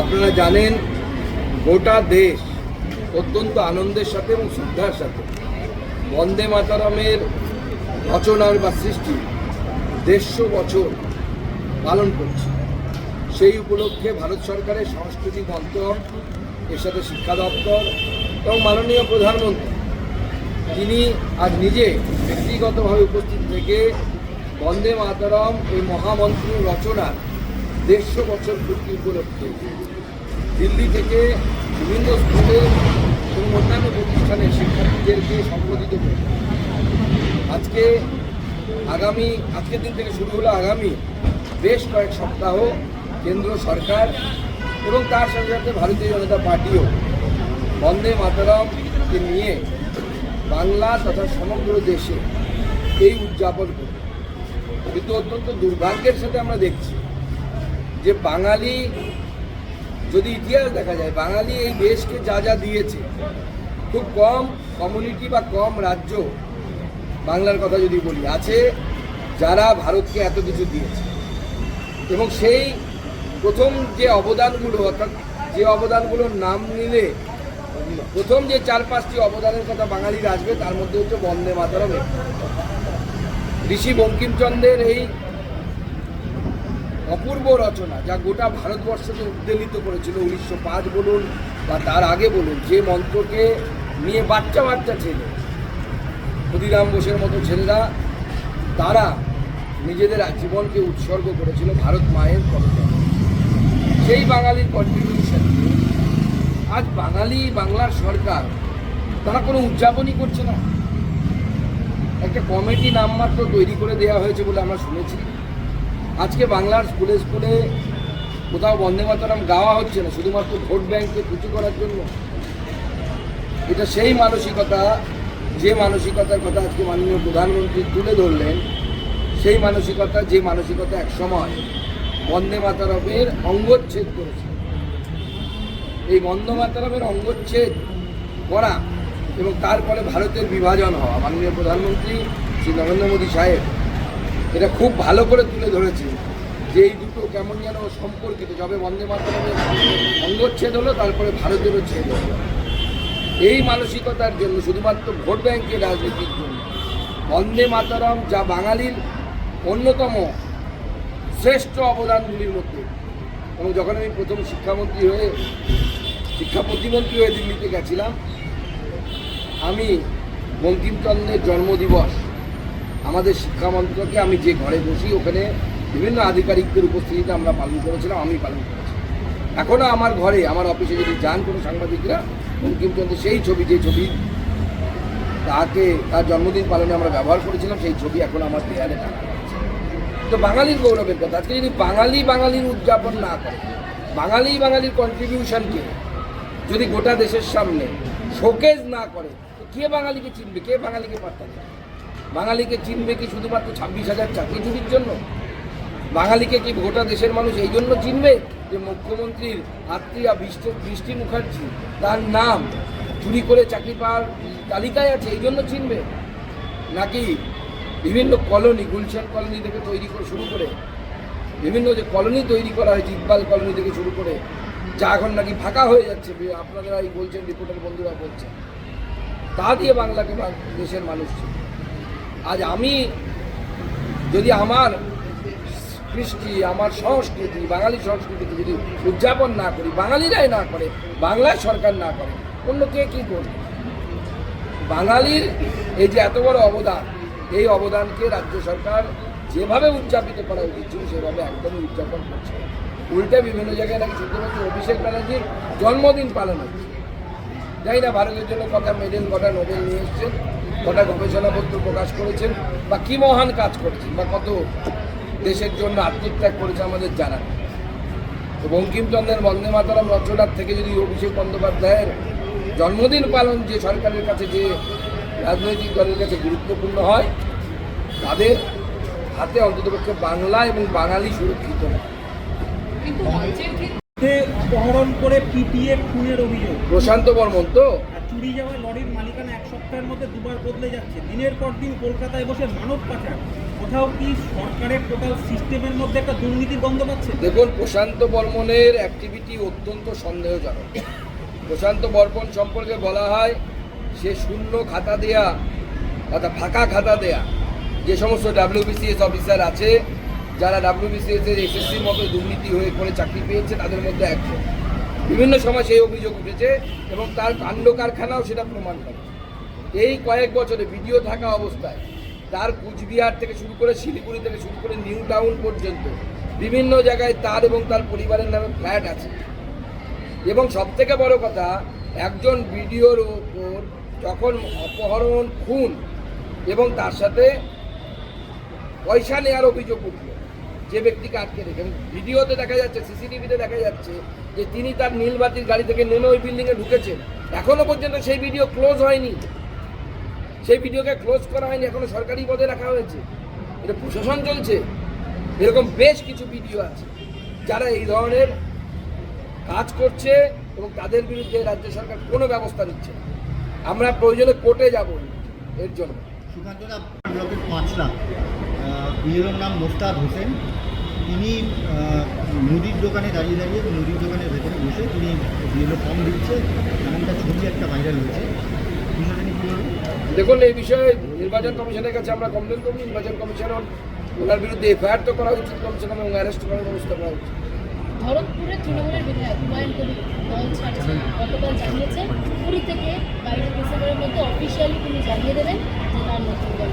আপনারা জানেন, গোটা দেশ অত্যন্ত আনন্দের সাথে এবং শ্রদ্ধার সাথে বন্দে মাতারামের রচনার বা সৃষ্টি দেড়শো বছর পালন করছে। সেই উপলক্ষে ভারত সরকারের সংস্কৃতি মন্ত্রক এর সাথে শিক্ষা দপ্তর এবং মাননীয় প্রধানমন্ত্রী, তিনি আজ নিজে ব্যক্তিগতভাবে উপস্থিত থেকে বন্দে মাতারম এই মহামন্ত্র রচনার দেড়শো বছর পূর্তি উপলক্ষে দিল্লি থেকে বিভিন্ন স্কুলে এবং অন্যান্য প্রতিষ্ঠানের শিক্ষার্থীদেরকে সম্বোধিত করে। আজকে আগামী, আজকের দিন থেকে শুরু হলো আগামী বেশ কয়েক সপ্তাহ কেন্দ্র সরকার এবং তার সাথে সাথে ভারতীয় জনতা পার্টিও বন্দে মাতারমকে নিয়ে বাংলা তথা সমগ্র দেশে এই উদযাপন করবে। কিন্তু অত্যন্ত দুর্ভাগ্যের সাথে আমরা দেখছি যে বাঙালি, যদি ইতিহাস দেখা যায়, বাঙালি এই দেশকে যা যা দিয়েছে, খুব কম কমিউনিটি বা কম রাজ্য বাংলার কথা যদি বলি, আছে যারা ভারতকে এত কিছু দিয়েছে এবং সেই প্রথম যে অবদানগুলো, অর্থাৎ যে অবদানগুলোর নাম নিলে প্রথম যে চার পাঁচটি অবদানের কথা বাঙালির আসবে তার মধ্যে হচ্ছে বন্দে মাতারম। ঋষি বঙ্কিমচন্দ্রের এই অপূর্ব রচনা যা গোটা ভারতবর্ষকে উদ্বেলিত করেছিল উনিশশো পাঁচ বলুন বা তার আগে বলুন, যে মন্ত্রকে নিয়ে বাচ্চা বাচ্চা ছেলে, ক্ষুদিরাম বোসের মতো ছেলেরা, তারা নিজেদের জীবনকে উৎসর্গ করেছিল ভারত মায়ের পথে সেই বাঙালির কন্ট্রিবিউশন আজ বাঙালি, বাংলার সরকার, তারা কোনো উদযাপনই করছে না। একটা কমিটি নামমাত্র তৈরি করে দেওয়া হয়েছে বলে আমরা শুনেছি। আজকে বাংলার স্কুলে স্কুলে কোথাও বন্দে মাতরম গাওয়া হচ্ছে না, শুধুমাত্র ভোট ব্যাংকে কিছু করার জন্য। এটা সেই মানসিকতা, যে মানসিকতার কথা আজকে মাননীয় প্রধানমন্ত্রী তুলে ধরলেন, সেই মানসিকতা, যে মানসিকতা এক সময় বন্দে মাতারমের অঙ্গচ্ছেদ করেছে। এই বন্দে মাতারমের অঙ্গচ্ছেদ করা এবং তারপরে ভারতের বিভাজন হওয়া, মাননীয় প্রধানমন্ত্রী শ্রী নরেন্দ্র মোদী সাহেব এটা খুব ভালো করে তুলে ধরেছে যে এই দুটো কেমন যেন সম্পর্কিত, যবে বন্দে মাতরমের অঙ্গচ্ছেদ হলো, তারপরে ভারতেরও ছেদ হলো। এই মানসিকতার জন্য শুধুমাত্র ভোট ব্যাংকের রাজনীতির জন্য বন্দে মাতরম যা বাঙালির অন্যতম শ্রেষ্ঠ অবদানগুলির মধ্যে। এবং যখন আমি প্রথম শিক্ষামন্ত্রী হয়ে, শিক্ষা প্রতিমন্ত্রী হয়ে দিল্লিতে গেছিলাম, আমি বঙ্কিমচন্দ্রের জন্মদিবস আমাদের শিক্ষা মন্ত্রকে আমি যে ঘরে বসি, ওখানে বিভিন্ন আধিকারিকদের উপস্থিতিতে আমরা পালন করেছিলাম, আমি পালন করেছি এখনও আমার ঘরে, আমার অফিসে যদি যান কোনো সাংবাদিকরা বঙ্কিমচন্দ্রের সেই ছবি, যে ছবি তাকে, তার জন্মদিন পালনে আমরা ব্যবহার করেছিলাম, সেই ছবি এখন আমার দেয়ালে আছে। তো বাঙালির গৌরবের কথা, আজকে যদি বাঙালি বাঙালির উদযাপন না করে, বাঙালি বাঙালির কন্ট্রিবিউশনকে যদি গোটা দেশের সামনে শোকেজ না করে, তো কে বাঙালিকে চিনবে, কে বাঙালিকে দেবে বাঙালিকে চিনবে কি শুধুমাত্র ছাব্বিশ হাজার চাকরি চুরির জন্য? বাঙালিকে কি গোটা দেশের মানুষ এই জন্য চিনবে যে মুখ্যমন্ত্রীর আত্মীয়া বৃষ্টি মুখার্জি, তার নাম চুরি করে চাকরি পাওয়ার তালিকায় আছে, এই জন্য চিনবে? নাকি বিভিন্ন কলোনি, গুলশান কলোনি থেকে তৈরি করে শুরু করে, বিভিন্ন যে কলোনি তৈরি করা হয়েছে, ইকবাল কলোনি থেকে শুরু করে, যা এখন নাকি ফাঁকা হয়ে যাচ্ছে, আপনারা এই বলছেন, রিপোর্টার বন্ধুরা বলছেন। তা দিয়ে বাংলাকে দেশের মানুষ। আজ আমি যদি আমার কৃষ্টি, আমার সংস্কৃতি, বাঙালি সংস্কৃতিকে যদি উদযাপন না করি, বাঙালিরাই না করে বাংলার সরকার না করে, অন্য কে কী করবে? বাঙালির এই যে এত বড় অবদান, এই অবদানকে রাজ্য সরকার যেভাবে উদযাপিত করা উচিত ছিল, সেভাবে একদমই উদযাপন করছে। উল্টে বিভিন্ন জায়গায় নাকি পাচ্ছি অভিষেক ব্যানার্জির জন্মদিন পালন হচ্ছে। জানি না ভারতের জন্য কটা মেডেল কটা নোবেল নিয়ে এসছেন। কটা গবেষণাপত্র প্রকাশ করেছেন বা কী মহান কাজ করেছেন বা কত দেশের জন্য আত্মত্যাগ করেছে আমাদের জানা তো বঙ্কিমচন্দ্রের বন্দে মাতারাম রচনার থেকে যদি অভিষেক বন্দ্যোপাধ্যায়ের জন্মদিন পালন যে সরকারের কাছে, যে রাজনৈতিক দলের কাছে গুরুত্বপূর্ণ হয়, তাদের হাতে অন্ততপক্ষে বাংলা এবং বাঙালি সুরক্ষিত নয়। অপহরণ করে পিটিএ খুনের অভিযোগ। প্রশান্ত বর্মন তো? চুরি যাওয়া লরির মালিকানা এক সপ্তাহের মধ্যে দুবার বদলে যাচ্ছে। দিনের পর দিন কলকাতায় বসে মানব পাচার। কোথাও কি সরকারের টোটাল সিস্টেমের মধ্যে একটা দুর্নীতির গন্ধ পাচ্ছে? দেখুন প্রশান্ত বর্মনের অ্যাক্টিভিটি অত্যন্ত সন্দেহজনক। প্রশান্ত বর্মন সম্পর্কে বলা হয় সে শূন্য খাতা দেয়া অর্থাৎ ফাঁকা খাতা দেয়া যে সমস্ত ডাব্লিউবিসিএস অফিসার আছে যারা ডাব্লিউবিসিএস এর এসএসসির মতো দুর্নীতি হয়ে করে চাকরি পেয়েছে, তাদের মধ্যে একজন। বিভিন্ন সময় সেই অভিযোগ উঠেছে এবং তার কাণ্ড কারখানাও সেটা প্রমাণ করে। এই কয়েক বছরে ভিডিও থাকা অবস্থায় তার কুচবিহার থেকে শুরু করে শিলিগুড়ি থেকে শুরু করে নিউ টাউন পর্যন্ত বিভিন্ন জায়গায় তার এবং তার পরিবারের নামে ফ্ল্যাট আছে। এবং সব থেকে বড় কথা, একজন ভিডিওর ওপর যখন অপহরণ, খুন এবং তার সাথে পয়সা নেওয়ার অভিযোগ উঠল যে ব্যক্তিকে আটকে রেখে ভিডিওতে দেখা যাচ্ছে, সিসিটিভিতে দেখা যাচ্ছে যে তিনি তার নীলবাতির গাড়ি থেকে নেমে ওই বিল্ডিংয়ে ঢুকেছেন। এখনও পর্যন্ত সেই ভিডিও ক্লোজ হয়নি। সেই ভিডিওকে ক্লোজ করা হয়নি, এখনও সরকারি পদে রাখা হয়েছে। এটা প্রশাসন চলছে। এরকম বেশ কিছু ভিডিও আছে। যারা এই ধরনের কাজ করছে এবং তাদের বিরুদ্ধে রাজ্য সরকার কোনো ব্যবস্থা নিচ্ছে আমরা প্রয়োজনে কোর্টে যাব এর জন্য। ব্লকের পাঁচলা বিএলওর নাম মোস্তাদ হোসেন। তিনি মুদির দোকানে দাঁড়িয়ে দাঁড়িয়ে মুদির দোকানের ভেতরে বসে তিনি বিএলও ফর্ম দিচ্ছে এমনটা ছবি একটা ভাইরাল হয়েছে? দেখুন এই বিষয়ে নির্বাচন কমিশনের কাছে আমরা কমপ্লেন করব। নির্বাচন কমিশন ওনার বিরুদ্ধে এফআইআর তো করা উচিত কমিশন এবং অ্যারেস্ট করার ব্যবস্থা করা উচিত। ভরতপুরে তৃণমূলের বিধায়ক হুমায়ুন কবির দল ছাড়ছে। গতকাল জানিয়েছে পুরী থেকে বাইরে মধ্যে অফিসিয়ালি তিনি জানিয়ে দেবেন যে তার নতুন দল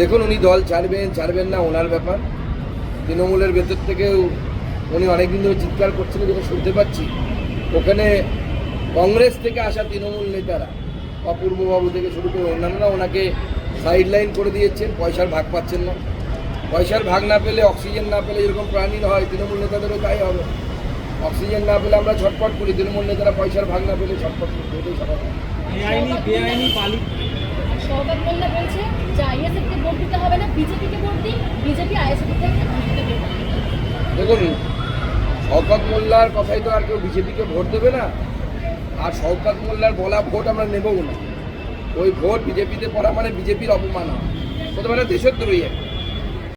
দেখুন, উনি দল ছাড়বেন ছাড়বেন না, ওনার ব্যাপার। তৃণমূলের ভেতর থেকেও উনি অনেকদিন ধরে চিৎকার করছিলেন যেটা শুনতে পাচ্ছি। ওখানে কংগ্রেস থেকে আসা তৃণমূল নেতারা, অপূর্ববাবু থেকে শুরু করে অন্যান্যরা ওনাকে সাইড লাইন করে দিয়েছেন, পয়সার ভাগ পাচ্ছেন না। পয়সার ভাগ না পেলে অক্সিজেন না পেলে যেরকম প্রাণীর হয়, তৃণমূল নেতাদেরও তাই হবে। অক্সিজেন না পেলে আমরা ছটপট করি, তৃণমূল নেতারা পয়সার ভাগ না পেলে ছটপট করি সৌগত মোল্লা বলছে যে আইএসএফকে ভোট দিতে হবে না, বিজেপিকে ভোট দিন বিজেপি আইএসএফ থেকে। দেখুন, শওকত মোল্লার কথাই তো আর কেউ বিজেপিকে ভোট দেবে না, আর শওকত মোল্লার বলা ভোট আমরা নেবও না। ওই ভোট বিজেপিতে পড়া মানে বিজেপির অপমান হতে পারে দেশদ্রোহী একটা।